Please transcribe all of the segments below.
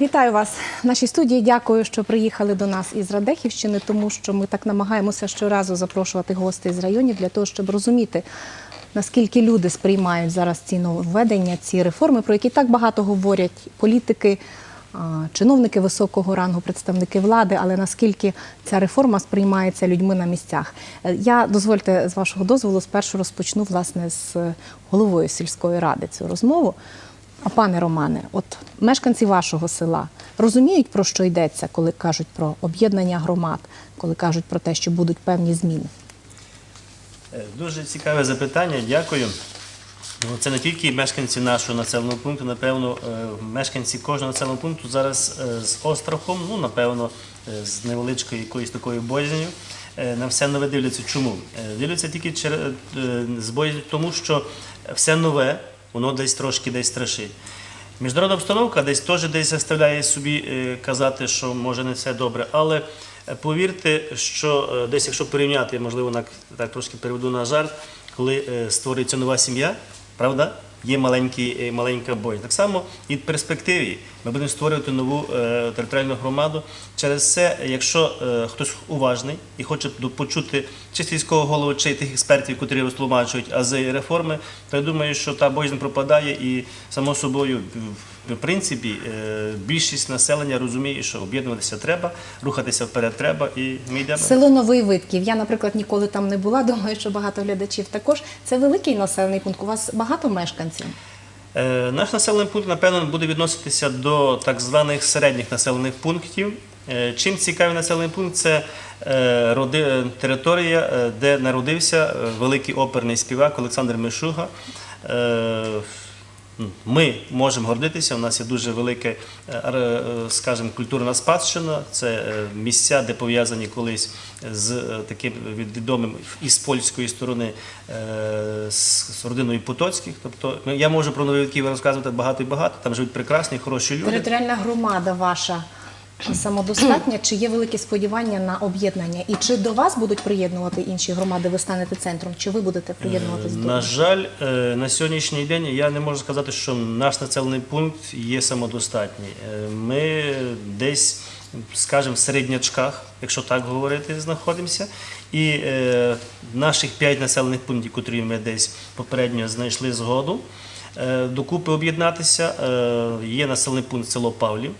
Вітаю вас в нашій студії. Дякую, що приїхали до нас із Радехівщини, тому що ми так намагаємося щоразу запрошувати гостей з районів для того, щоб розуміти, наскільки люди сприймають зараз ці нововведення, ці реформи, про які так багато говорять політики, чиновники високого рангу, представники влади, але наскільки ця реформа сприймається людьми на місцях. Е, Я дозвольте з вашого дозволу спершу розпочну власне з головою сільської ради цю розмову. А пане Романе, от мешканці вашого села розуміють, про що йдеться, коли кажуть про об'єднання громад, коли кажуть про те, що будуть певні зміни? Е, Дуже цікаве запитання, дякую. Ну, Це не тільки мешканці нашого населеного пункту, напевно, е, мешканці кожного населеного пункту зараз е, з острахом, ну, напевно, з невеличкою якоюсь такою боязнью на все нове дивляться. Чому? Дивляться тільки з боязнью тому, що все нове, воно десь трошки десь страшить. Міжнародна обстановка десь теж десь заставляє собі е, казати, що може не все добре. Але е, повірте, що е, десь, якщо порівняти, можливо, так трошки переведу на жарт, коли створюється нова сім'я, правда? Є маленький, маленька бой. Так само і в перспективі ми будемо створювати нову е, територіальну громаду. Через це, якщо е, хтось уважний і хоче почути чи сільського голову, чи тих експертів, котрі розтлумачують ази реформи, то я думаю, що та боязнь пропадає і само собою, в- принципі, е, більшість населення розуміє, що об'єднуватися треба, рухатися вперед треба, і ми йдемо. Село Новий Витків. Я, наприклад, ніколи там не була. Думаю, що багато глядачів також. Це великий населений пункт. У вас багато мешканців. Е, Наш населений пункт, напевно, буде відноситися до так званих середніх населених пунктів. Е, Чим цікавий населений пункт, це територія, е, де народився е, великий оперний співак Олександр Мишуга. Е, Ми можемо гордитися. У нас є дуже велика, е, е, скажімо, культурна спадщина. Це е, місця, де пов'язані колись з е, таким відомим із польської сторони е, з родиною Потоцьких. Тобто ну, я можу про Київ розказувати багато і багато. Там живуть прекрасні, хороші люди. Територіальна громада ваша самодостатня? Чи є великі сподівання на об'єднання? І чи до вас будуть приєднувати інші громади? Ви станете центром? Чи ви будете приєднуватись до На жаль, е, на сьогоднішній день я не можу сказати, що наш населений пункт є самодостатній. Е, Ми десь, скажімо, в середнячках, якщо так говорити, знаходимося. І е, наших п'ять населених пунктів, котрі ми десь попередньо знайшли згоду, е, докупи об'єднатися. Е, Є населений пункт село Павлів.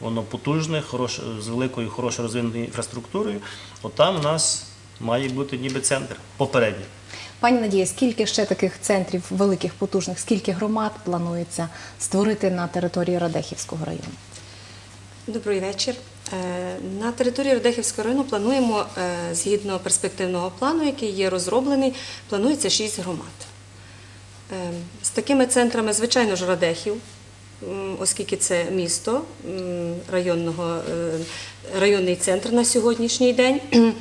Воно потужне, хороше, з великою, хорошо розвиненою інфраструктурою. От там у нас має бути ніби центр попередній. Пані Надія, скільки ще таких центрів великих, потужних, скільки громад планується створити на території Радехівського району? Добрий вечір. Е, На території Радехівського району плануємо, е, згідно перспективного плану, який є розроблений, планується 6 громад. Е, З такими центрами, звичайно ж, Радехів, оскільки це місто районного, е, районний центр на сьогоднішній день.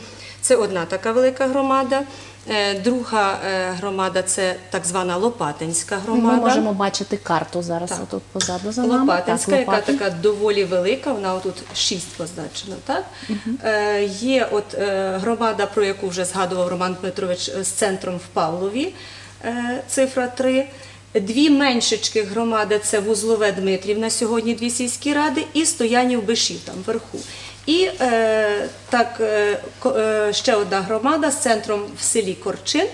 Це одна така велика громада. Е, Друга е, громада це так звана Лопатинська громада. Ми можемо бачити карту зараз Так. отут позаду за нами. Лопатинська, Так, яка така доволі велика, вона тут шість позначена. Так? Е, є от громада, про яку вже згадував Роман Дмитрович з центром в Павлові, е, цифра 3. Дві меншечки громади це Вузлове Дмитрів на сьогодні дві сільські ради і Стоянів Бишів там вверху. І е, так, е, е, ще одна громада з центром в селі Корчин.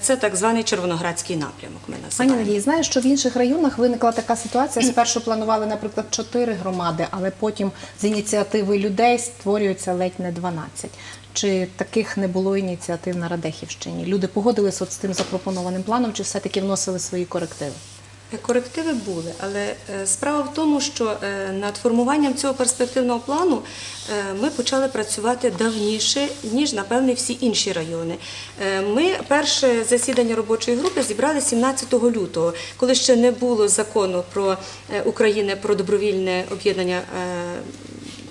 Це так званий Червоноградський напрямок. Ми Пані називаємо. Надії, знаю, що в інших районах виникла така ситуація. Спершу планували, наприклад, чотири громади, але потім з ініціативи людей створюється ледь не 12. Чи таких не було ініціатив на Радехівщині? Люди погодились от з тим запропонованим планом, чи все-таки вносили свої корективи? Корективи були, але е, справа в тому, що е, над формуванням цього перспективного плану е, ми почали працювати давніше, ніж, напевне, всі інші райони. Е, Ми перше засідання робочої групи зібрали 17 лютого, коли ще не було закону про е, України про добровільне об'єднання е,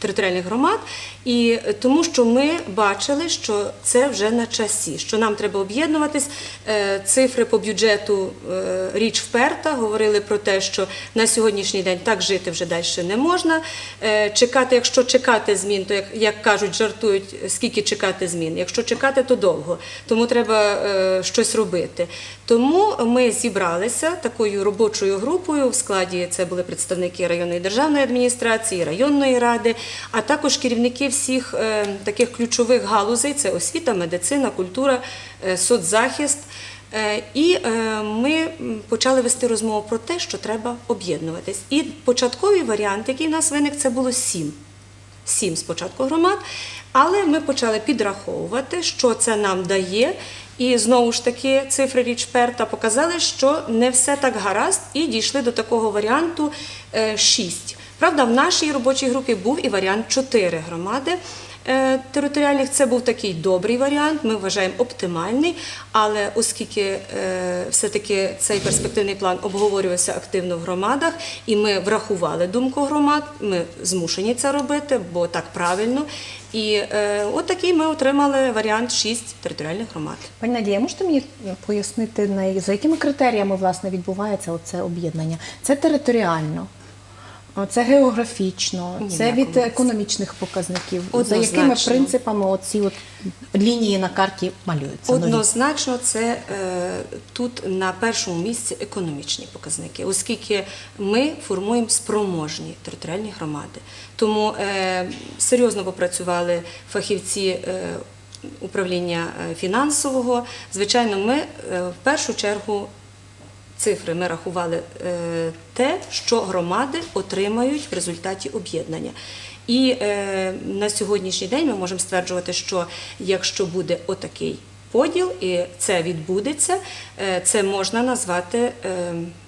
територіальних громад, і тому, що ми бачили, що це вже на часі, що нам треба об'єднуватись. Е, Цифри по бюджету е, річ вперта говорили про те, що на сьогоднішній день так жити вже далі не можна. Е, Чекати, якщо чекати змін, то як, як кажуть, жартують, скільки чекати змін. Якщо чекати, то довго. Тому треба е, щось робити. Тому ми зібралися такою робочою групою. В складі це були представники районної державної адміністрації, районної ради, а також керівники всіх е, таких ключових галузей: це освіта, медицина, культура, е, соцзахист. Е, І ми почали вести розмову про те, що треба об'єднуватись. І початковий варіант, який в нас виник, це було сім. Сім спочатку громад, але ми почали підраховувати, що це нам дає. І знову ж таки цифри Річперта показали, що не все так гаразд, і дійшли до такого варіанту 6. Правда, в нашій робочій групі був і варіант 4 громади е, територіальних. Це був такий добрий варіант, ми вважаємо оптимальний. Але оскільки е, все-таки цей перспективний план обговорювався активно в громадах, і ми врахували думку громад, ми змушені це робити, бо так правильно. І е, от такий ми отримали варіант 6 територіальних громад. Пані Надія, можете мені пояснити, за якими критеріями власне відбувається оце об'єднання? Це територіально, це географічно, Ні, це від економічних показників. За якими принципами оці от лінії на карті малюються? Однозначно, це е, тут на першому місці економічні показники, оскільки ми формуємо спроможні територіальні громади. Тому е, серйозно попрацювали фахівці. е, Управління фінансового, звичайно, ми е, в першу чергу цифри ми рахували е, те, що громади отримають в результаті об'єднання. І е, на сьогоднішній день ми можемо стверджувати, що якщо буде отакий поділ, і це відбудеться, е, це можна назвати.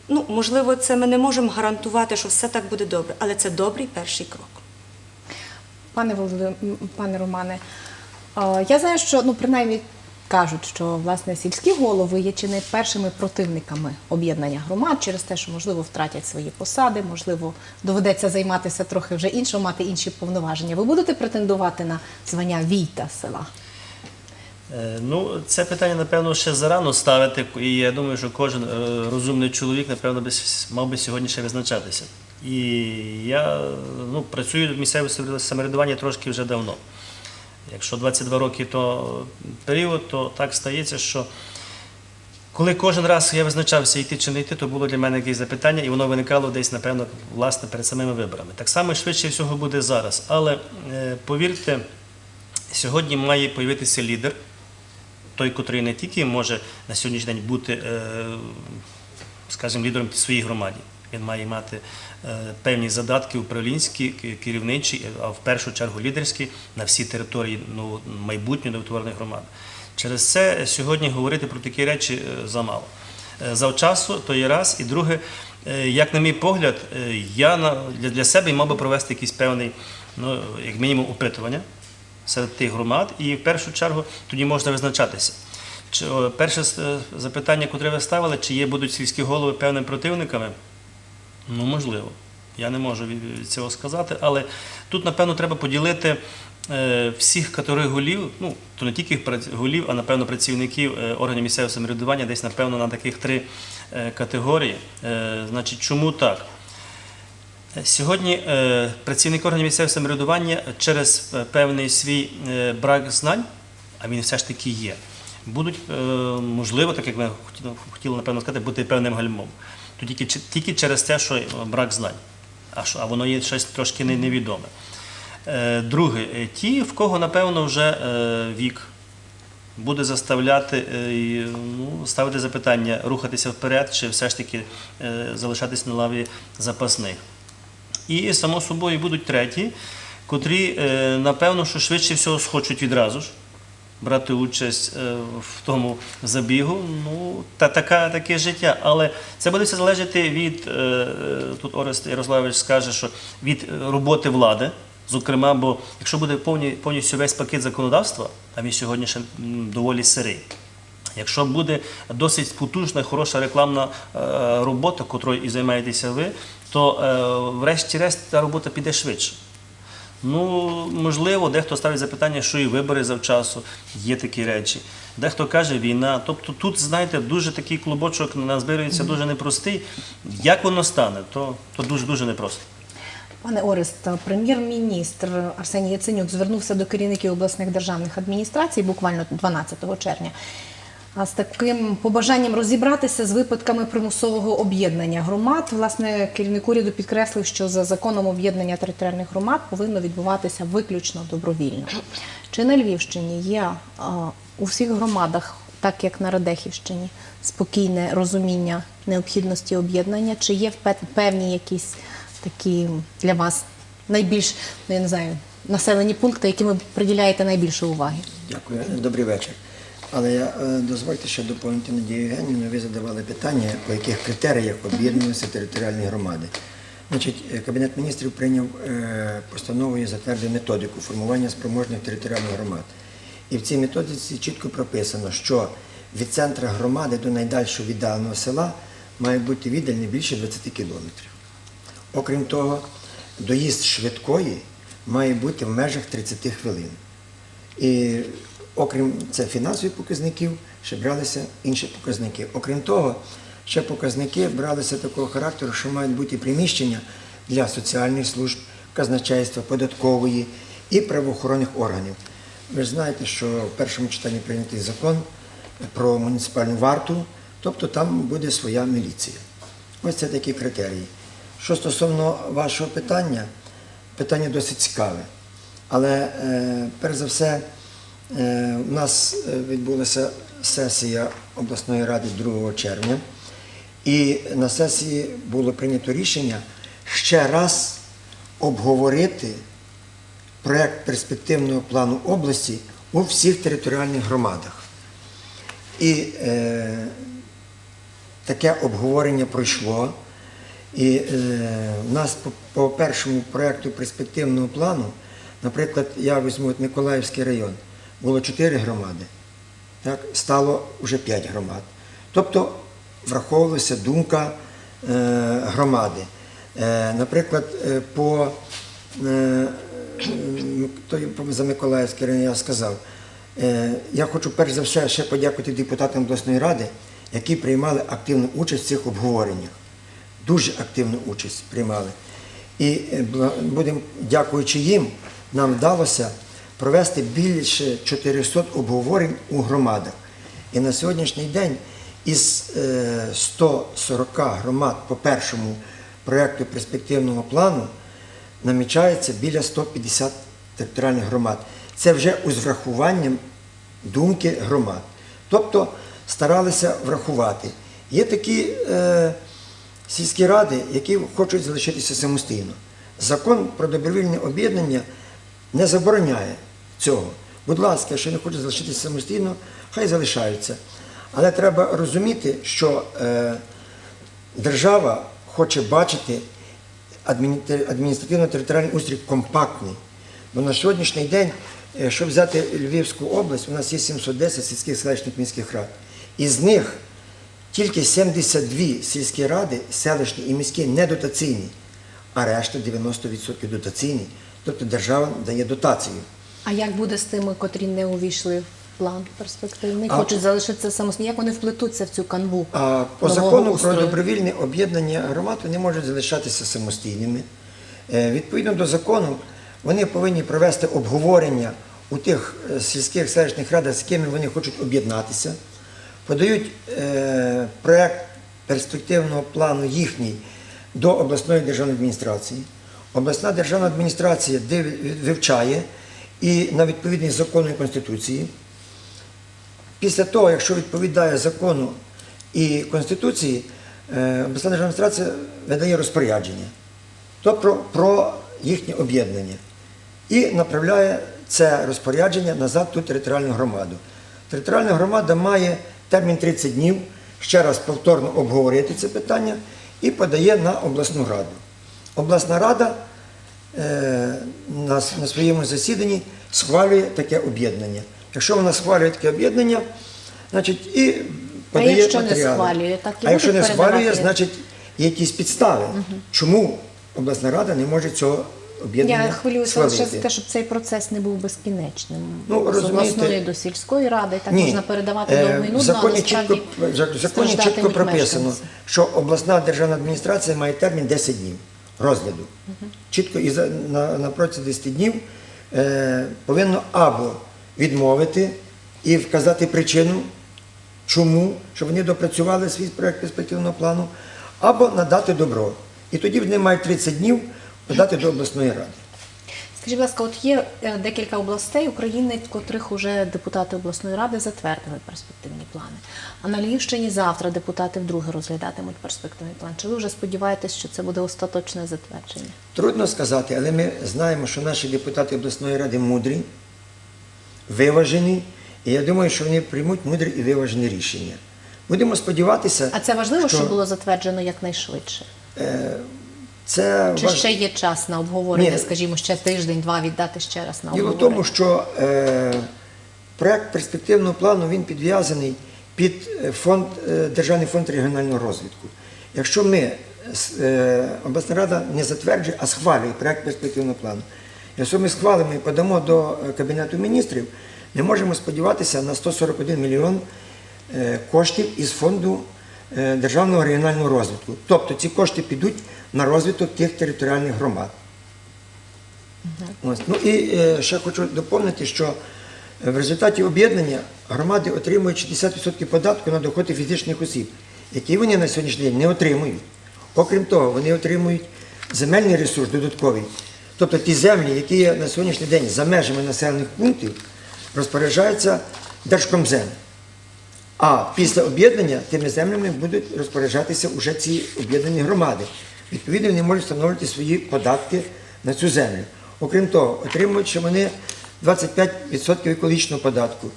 Ну, можливо, це ми не можемо гарантувати, що все так буде добре, але це добрий перший крок. Пане Володимир, пане Романе, я знаю, що ну принаймні кажуть, що власне сільські голови є чи не першими противниками об'єднання громад через те, що можливо втратять свої посади, можливо, доведеться займатися трохи вже іншим, мати інші повноваження. Ви будете претендувати на звання війта села? Е, Ну, це питання, напевно, ще зарано ставити, і я думаю, що кожен е, розумний чоловік, напевно, мав би сьогодні ще визначатися. І я ну, працюю в місцевому самоврядуванні трошки вже давно. Якщо 22 роки то період, то так стається, що коли кожен раз я визначався йти чи не йти, то було для мене якесь запитання, і воно виникало десь, напевно, власне, перед самими виборами. Так само швидше всього буде зараз. Але е, повірте, сьогодні має появитися лідер, той, котрий не тільки може на сьогоднішній день бути, е, скажімо, лідером своїй громаді. Він має мати е, певні задатки управлінські, керівничі, а в першу чергу лідерські на всій території ну, майбутньої новотворених громад. Через це сьогодні говорити про такі речі е, замало. Е, Завчасу то є раз. І друге, е, як на мій погляд, е, я для, себе мав би провести якийсь певний, ну, як мінімум, опитування серед тих громад, і в першу чергу тоді можна визначатися. Перше е, запитання, яке ви ставили, чи є будуть сільські голови певними противниками? Ну, можливо. Я не можу цього сказати, але тут, напевно, треба поділити е, всіх категорій голів, ну, то не тільки голів, а напевно працівників е, органів місцевого самоврядування, десь, напевно, на таких три е, категорії. Значить, чому так? Сьогодні працівники органів місцевого самоврядування через певний свій брак знань, а він все ж таки є, будуть, можливо, так як ми хотіли напевно сказати, бути певним гальмом. То тільки, тільки через те, що е, брак знань, а, що, а воно є щось трошки невідоме. Е, Друге, е, ті, в кого, напевно, вже вік буде заставляти ну, ставити запитання, рухатися вперед, чи все ж таки залишатись на лаві запасних. І, само собою, будуть треті, котрі, напевно, що швидше всього схочуть відразу ж брати участь е, в тому забігу. Ну, та така, таке життя. Але це буде все залежати від, е, е, тут Орест Ярославович скаже, що від роботи влади. Зокрема, бо якщо буде повні, повністю весь пакет законодавства, а він сьогодні ще доволі сирий. Якщо буде досить потужна, хороша рекламна робота, котрою і займаєтеся ви, то врешті-решт та робота піде швидше. Ну, можливо, дехто ставить запитання, що і вибори завчасу, є такі речі. Дехто каже війна. Тобто тут, знаєте, дуже такий клубочок назбирується дуже непростий. Як воно стане, то, то дуже-дуже непросто. Пане Орест, прем'єр-міністр Арсеній Яценюк звернувся до керівників обласних державних адміністрацій буквально 12 червня. А з таким побажанням розібратися з випадками примусового об'єднання громад. Власне, керівник уряду підкреслив, що за законом об'єднання територіальних громад повинно відбуватися виключно добровільно. Чи на Львівщині є у всіх громадах, так як на Радехівщині, спокійне розуміння необхідності об'єднання? Чи є пе- певні якісь такі для вас найбільш, ну я не знаю, населені пункти, яким ви приділяєте найбільше уваги? Дякую, добрий вечір. Але я е, дозвольте ще доповнити Надію Євгенівну. Ви задавали питання, по яких критеріях об'єднуються територіальні громади. Значить, е, Кабінет міністрів прийняв е, постанову і затвердив методику формування спроможних територіальних громад. І в цій методиці чітко прописано, що від центра громади до найдальшого віддаленого села має бути віддаль не більше 20 кілометрів. Окрім того, доїзд швидкої має бути в межах 30 хвилин. І окрім це фінансових показників, ще бралися інші показники. Окрім того, ще показники бралися такого характеру, що мають бути приміщення для соціальних служб, казначейства, податкової і правоохоронних органів. Ви ж знаєте, що в першому читанні прийнятий закон про муніципальну варту, тобто там буде своя міліція. Ось це такі критерії. Що стосовно вашого питання, питання досить цікаве. Але е, перш за все, у нас е, відбулася сесія обласної ради 2 червня, і на сесії було прийнято рішення ще раз обговорити проект перспективного плану області у всіх територіальних громадах. І е, таке обговорення пройшло. І е, в нас по, по першому проєкту перспективного плану, наприклад, я візьму Миколаївський район, було 4 громади, так, стало вже 5 громад. Тобто враховувалася думка е, громади. Е, наприклад, е, по, за Миколаївський район я сказав, я хочу перш за все ще подякувати депутатам обласної ради, які приймали активну участь в цих обговореннях дуже активну участь приймали. І будемо, дякуючи їм, нам вдалося провести більше 400 обговорень у громадах. І на сьогоднішній день із е, 140 громад по першому проєкту перспективного плану намічається біля 150 територіальних громад. Це вже з врахуванням думки громад. Тобто старалися врахувати. Є такі е, сільські ради, які хочуть залишитися самостійно. Закон про добровільне об'єднання не забороняє цього. Будь ласка, якщо не хочуть залишитися самостійно, хай залишаються. Але треба розуміти, що е, держава хоче бачити адміністративно-територіальний устрій компактний. Бо на сьогоднішній день, е, щоб взяти Львівську область, у нас є 710 сільських селищних міських рад. Із них тільки 72 сільські ради, селищні і міські, недотаційні, а решта 90% дотаційні. Тобто держава дає дотацію. А як буде з тими, котрі не увійшли в план перспективний, хочуть залишитися самостійно? Як вони вплетуться в цю канву? А по закону про устрою? добровільне об'єднання громад вони можуть залишатися самостійними. Е, Відповідно до закону, вони повинні провести обговорення у тих е, сільських селищних радах, з ким вони хочуть об'єднатися, подають е, проект перспективного плану їхній до обласної державної адміністрації. Обласна державна адміністрація вивчає і на відповідність закону і конституції Після того, якщо відповідає закону і Конституції, е, обласна адміністрація видає розпорядження, тобто про їхнє об'єднання. І направляє це розпорядження назад ту територіальну громаду. Територіальна громада має термін 30 днів ще раз повторно обговорити це питання і подає на обласну раду. Обласна рада на, на своєму засіданні схвалює таке об'єднання. Якщо вона схвалює таке об'єднання, значить і подає якщо не схвалює, так і а якщо не схвалює, значить є якісь підстави, чому обласна рада не може цього об'єднання Я хвилююся лише за те, щоб цей процес не був безкінечним. Ну, з обласної до сільської ради, так Ні. можна передавати Е, довго і в законі чітко, в законі чітко прописано, мешканці. що обласна державна адміністрація має термін 10 днів розгляду. Чітко і за, на, на протязі 10 днів е, повинно або відмовити і вказати причину Чому? Щоб вони допрацювали свій проєкт перспективного плану, або надати добро. І тоді вони мають 30 днів подати до обласної ради. Скажіть, будь ласка, от є е, декілька областей України, в котрих уже депутати обласної ради затвердили перспективні плани. А на Львівщині завтра депутати вдруге розглядатимуть перспективний план. Чи ви вже сподіваєтесь, що це буде остаточне затвердження? Трудно сказати, але ми знаємо, що наші депутати обласної ради мудрі, виважені, і я думаю, що вони приймуть мудрі і виважені рішення. Будемо сподіватися. А це важливо, що щоб було затверджено якнайшвидше? Це Чи важ- ще є час на обговорення, Ні. скажімо, ще тиждень-два віддати ще раз на Діло в тому, що е, проект перспективного плану він підв'язаний під фонд, е, Державний фонд регіонального розвитку. Якщо ми, е, обласна рада не затверджує, а схвалює проект перспективного плану, якщо ми схвалимо і подамо до е, Кабінету міністрів, ми можемо сподіватися на 141 мільйон е, коштів із фонду Державного регіонального розвитку. Тобто ці кошти підуть на розвиток тих територіальних громад. Ось. Ну і е, ще хочу доповнити, що е, в результаті об'єднання громади отримують 60% податку на доходи фізичних осіб, які вони на сьогоднішній день не отримують. Окрім того, вони отримують земельний ресурс додатковий. Тобто ті землі, які на сьогоднішній день за межами населених пунктів, розпоряджаються Держкомзем. А після об'єднання тими землями будуть розпоряджатися вже ці об'єднані громади. Відповідно, вони можуть встановлювати свої податки на цю землю. Окрім того, отримують вони 25% екологічного податку,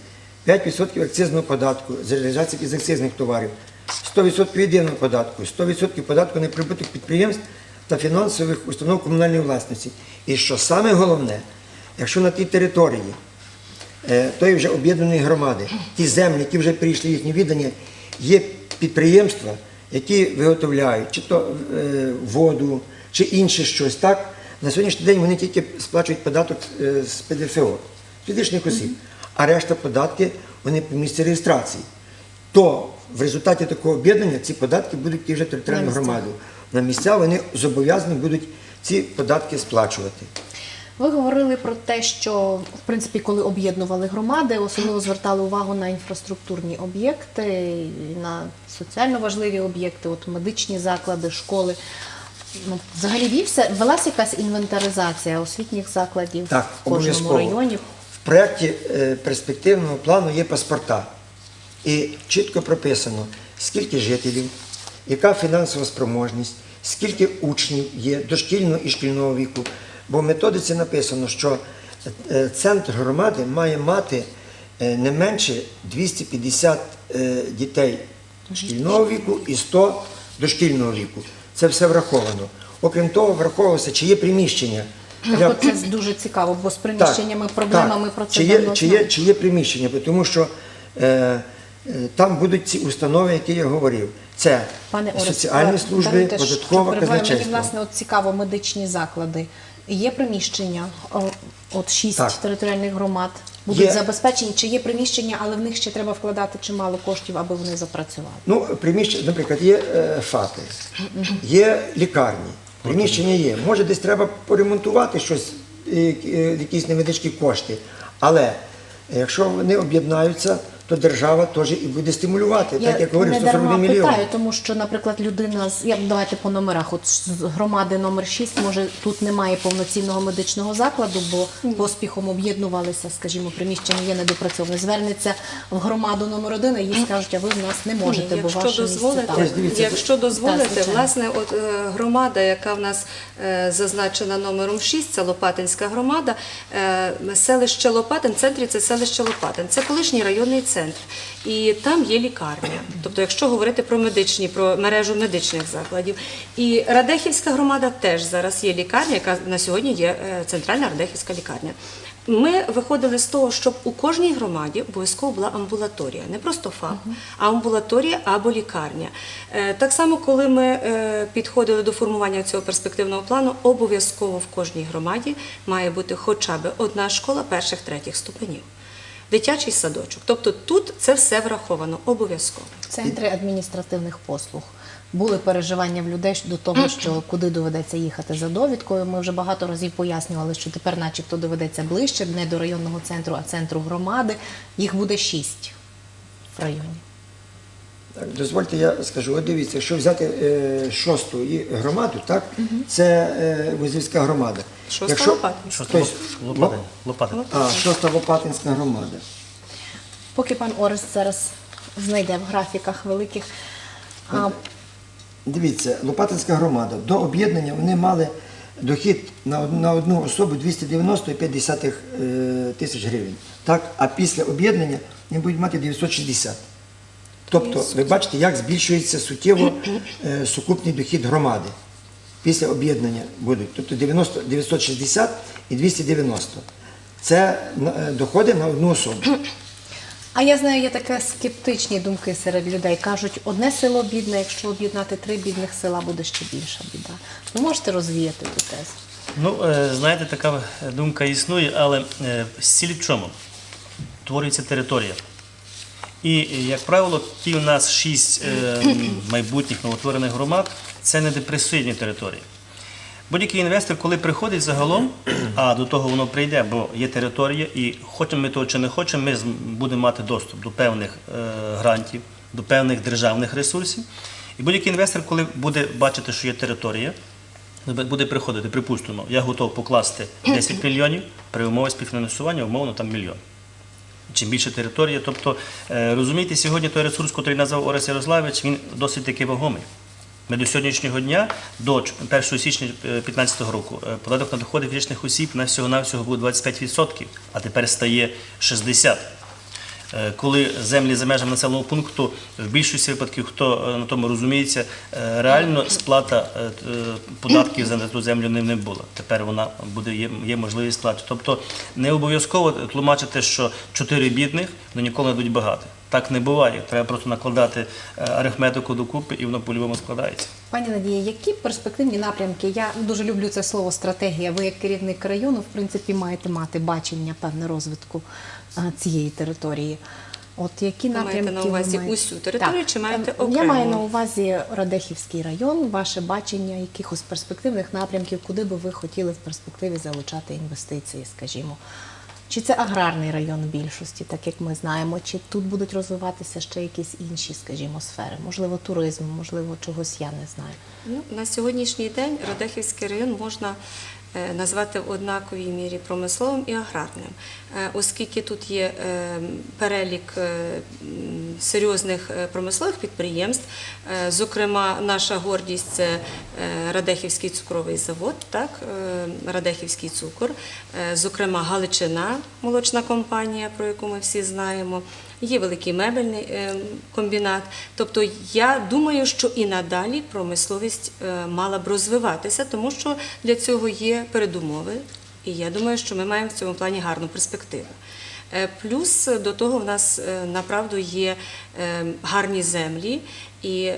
5% акцизного податку з реалізації із акцизних товарів, 100% єдиного податку, 100% податку на прибуток підприємств та фінансових установ комунальної власності. І що саме головне, якщо на тій території тої вже об'єднаної громади, ті землі, які вже перейшли їхнє віддання, є підприємства, які виготовляють чи то е, воду, чи інше щось. Так, на сьогоднішній день вони тільки сплачують податок е, з ПДФО, з фізичних осіб, а решта податки вони по місці реєстрації. То в результаті такого об'єднання ці податки будуть ті вже територіальну громаду. На місця вони зобов'язані будуть ці податки сплачувати. Ви говорили про те, що в принципі, коли об'єднували громади, особливо звертали увагу на інфраструктурні об'єкти, на соціально важливі об'єкти, от медичні заклади, школи. Ну, взагалі вівся велася якась інвентаризація освітніх закладів Так, в кожному обов'язково. районі. В проєкті е, перспективного плану є паспорта. І чітко прописано, скільки жителів, яка фінансова спроможність, скільки учнів є дошкільного і шкільного віку. Бо в методиці написано, що е, центр громади має мати е, не менше 250 е, дітей шкільного віку і 100 дошкільного віку. Це все враховано. Окрім того, враховувалося, чи є приміщення. для- це дуже цікаво, бо з приміщеннями, проблемами так. про це чи є, чи, є, чи є приміщення, тому що е, там будуть ці установи, які я говорив. Це Пане Орес, соціальні служби, податкова, перебиваю. Мені, казначейство. власне, от цікаво, медичні заклади. Є приміщення, о, от шість Так. територіальних громад будуть Є. забезпечені, чи є приміщення, але в них ще треба вкладати чимало коштів, аби вони запрацювали. Ну, приміщення, наприклад, є е, ФАПи, є лікарні, приміщення є. Може, десь треба поремонтувати щось, е, е, якісь невеличкі кошти. Але якщо вони об'єднаються, то держава теж і буде стимулювати, так як говорив, не 141 дарма мільйон. питаю, тому що, наприклад, людина з я давайте по номерах. От з громади номер 6, може тут немає повноцінного медичного закладу, бо поспіхом об'єднувалися, скажімо, приміщення є недопрацьоване. Звернеться в громаду номер 1 і їй скажуть, а ви в нас не можете, бо якщо ваше дозволите, місце там. Дивіться, якщо дозволите, Так, звичайно. власне, от е, громада, яка в нас е, зазначена номером 6, це Лопатинська громада, е, селище Лопатин, в центрі це селище Лопатин. Це колишній районний центр. І там є лікарня. Тобто, якщо говорити про медичні, про мережу медичних закладів. І Радехівська громада теж зараз є лікарня, яка на сьогодні є е, центральна Радехівська лікарня. Ми виходили з того, щоб у кожній громаді обов'язково була амбулаторія, не просто ФАП, а амбулаторія або лікарня. Е, Так само, коли ми е, підходили до формування цього перспективного плану, обов'язково в кожній громаді має бути хоча б одна школа перших-третіх ступенів. Дитячий садочок. Тобто тут це все враховано обов'язково. Центри адміністративних послуг. Були переживання в людей до того, що куди доведеться їхати за довідкою. Ми вже багато разів пояснювали, що тепер, начебто, доведеться ближче, не до районного центру, а центру громади. Їх буде шість в районі. Так, дозвольте, я скажу, от дивіться, якщо взяти е, шосту і громаду, так, це е, Вузівська громада. Шоста Лопатинська. Що це Тобто, Лопатин? Лопатин. А, шоста Лопатинська громада. Поки пан Орест зараз знайде в графіках великих. А, Дивіться, Лопатинська громада. До об'єднання вони мали дохід на, од- на одну особу 290,5 е, тисяч гривень. Так? А після об'єднання вони будуть мати 960. Тобто, ви бачите, як збільшується суттєво е, сукупний дохід громади. Після об'єднання будуть. Тобто 90, 960 і 290. Це е, доходи на одну особу. а я знаю, є таке скептичні думки серед людей. Кажуть, одне село бідне, якщо об'єднати три бідних села, буде ще більша біда. Ви можете розвіяти цю тезу? Ну, е, знаєте, така думка існує, але е, ціль в чому? Творюється територія. І, е, як правило, ті у нас шість е, майбутніх новотворених громад це не депресивні території. Будь-який інвестор, коли приходить загалом, а до того воно прийде, бо є територія, і хочемо ми того чи не хочемо, ми будемо мати доступ до певних е, грантів, до певних державних ресурсів. І будь-який інвестор, коли буде бачити, що є територія, буде приходити, припустимо, я готов покласти 10 мільйонів при умові співфінансування, умовно там мільйон. Чим більше територія, тобто е, розумієте, сьогодні той ресурс, який назвав Орес Ярославич, він досить таки вагомий. Ми до сьогоднішнього дня, до 1 січня 2015 року, е, податок на доходи фізичних осіб на всього-навсього був 25%, а тепер стає 60%. Е, Коли землі за межами населеного пункту, в більшості випадків, хто е, на тому розуміється, е, реально сплата податків за ту землю не, була. Тепер вона буде є, можливість сплати. Тобто не обов'язково тлумачити, що чотири бідних ну, ніколи не будуть багаті. Так не буває. Треба просто накладати е, арифметику докупи, і воно по-любому складається. Пані Надія, які перспективні напрямки? Я дуже люблю це слово стратегія. Ви як керівник району, в принципі, маєте мати бачення певне розвитку е, цієї території. От які Ви маєте напрямки на ви маєте? усю територію чи маєте Е, Я маю на увазі Радехівський район, ваше бачення якихось перспективних напрямків, куди би ви хотіли в перспективі залучати інвестиції, скажімо. Чи це аграрний район в більшості, так як ми знаємо, чи тут будуть розвиватися ще якісь інші, скажімо, сфери? Можливо, туризм, можливо, чогось я не знаю. Ну, на сьогоднішній день Радехівський район можна назвати в однаковій мірі промисловим і аграрним, Е, оскільки тут є е, перелік е, серйозних е, промислових підприємств, Е, зокрема, наша гордість це е, Радехівський цукровий завод, так, е, Радехівський цукор, е, зокрема Галичина, молочна компанія, про яку ми всі знаємо. Є великий мебельний е, комбінат. Тобто я думаю, що і надалі промисловість е, мала б розвиватися, тому що для цього є передумови. І я думаю, що ми маємо в цьому плані гарну перспективу. Е, Плюс до того в нас направду є гарні землі і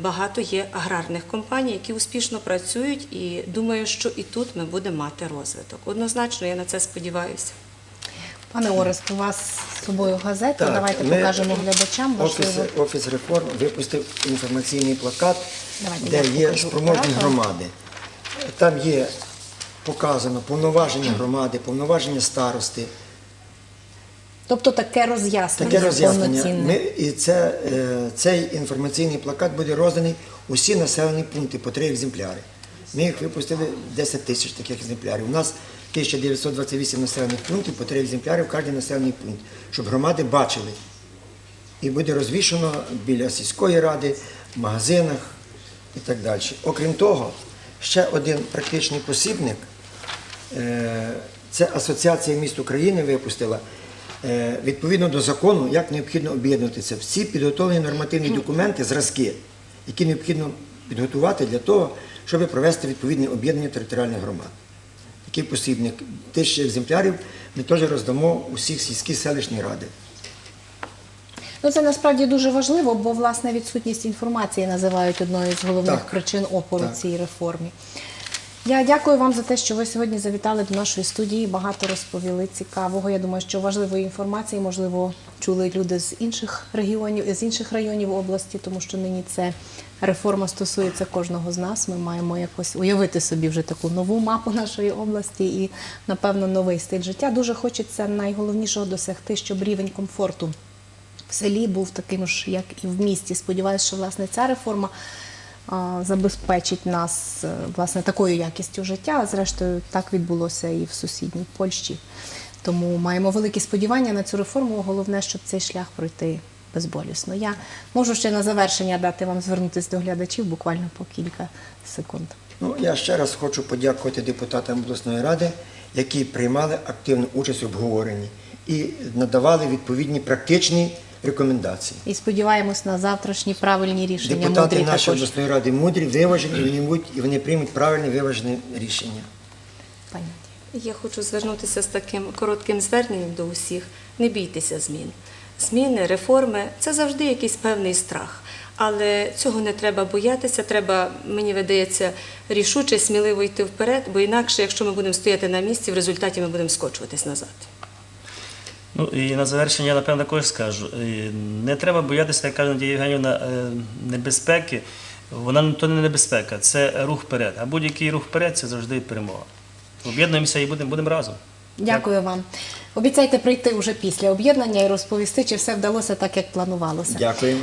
багато є аграрних компаній, які успішно працюють. І думаю, що і тут ми будемо мати розвиток. Однозначно, я на це сподіваюся. Пане Орест, у вас з собою газета. Так, Давайте ми- покажемо глядачам. Офіс, Важливо. Офіс реформ випустив інформаційний плакат, Давайте де є покажу спроможні громади. Там є показано повноваження громади, повноваження старости. Тобто таке роз'яснення. Таке роз'яснення. повноцінне. Ми, і це, е, цей інформаційний плакат буде розданий усі населені пункти по три екземпляри. Ми їх випустили 10 тисяч таких екземплярів. У нас 1928 населених пунктів по три екземпляри в кожний населений пункт, щоб громади бачили. І буде розвішено біля сільської ради, в магазинах і так далі. Окрім того, ще один практичний посібник Е, це Асоціація міст України випустила е, відповідно до закону, як необхідно об'єднуватися. Всі підготовлені нормативні документи, зразки, які необхідно підготувати для того, щоб провести відповідне об'єднання територіальних громад. Такий посібник, тисячі екземплярів ми теж роздамо у всіх сільські селищні ради. Ну, це насправді дуже важливо, бо власне відсутність інформації називають одною з головних Так. причин опору Так. цій реформі. Я дякую вам за те, що ви сьогодні завітали до нашої студії. Багато розповіли цікавого. Я думаю, що важливої інформації, можливо, чули люди з інших регіонів, з інших районів області, тому що нині це реформа стосується кожного з нас. Ми маємо якось уявити собі вже таку нову мапу нашої області і, напевно, новий стиль життя. Дуже хочеться найголовнішого досягти, щоб рівень комфорту в селі був таким ж, як і в місті. Сподіваюся, що власне ця реформа забезпечить нас е, власне такою якістю життя. Зрештою, так відбулося і в сусідній Польщі. Тому маємо великі сподівання на цю реформу. Головне, щоб цей шлях пройти безболісно. Я можу ще на завершення дати вам звернутися до глядачів буквально по кілька секунд. Ну, я ще раз хочу подякувати депутатам обласної ради, які приймали активну участь в обговоренні і надавали відповідні практичні рекомендації. І сподіваємось на завтрашні правильні рішення. Депутати мудрі нашої також. обласної ради мудрі, виважені, і вони, і вони приймуть правильне виважене рішення. Пані. Я хочу звернутися з таким коротким зверненням до усіх. Не бійтеся змін. Зміни, реформи це завжди якийсь певний страх. Але цього не треба боятися, треба, мені видається, рішуче, сміливо йти вперед, бо інакше, якщо ми будемо стояти на місці, в результаті ми будемо скочуватись назад. Ну і на завершення я напевно також скажу. Не треба боятися, як каже Надія Євгенівна, е, небезпеки. Вона то не небезпека, це рух вперед. А будь-який рух вперед це завжди перемога. Об'єднуємося і будемо будемо разом. Дякую вам. Обіцяйте прийти вже після об'єднання і розповісти, чи все вдалося так, як планувалося. Дякуємо.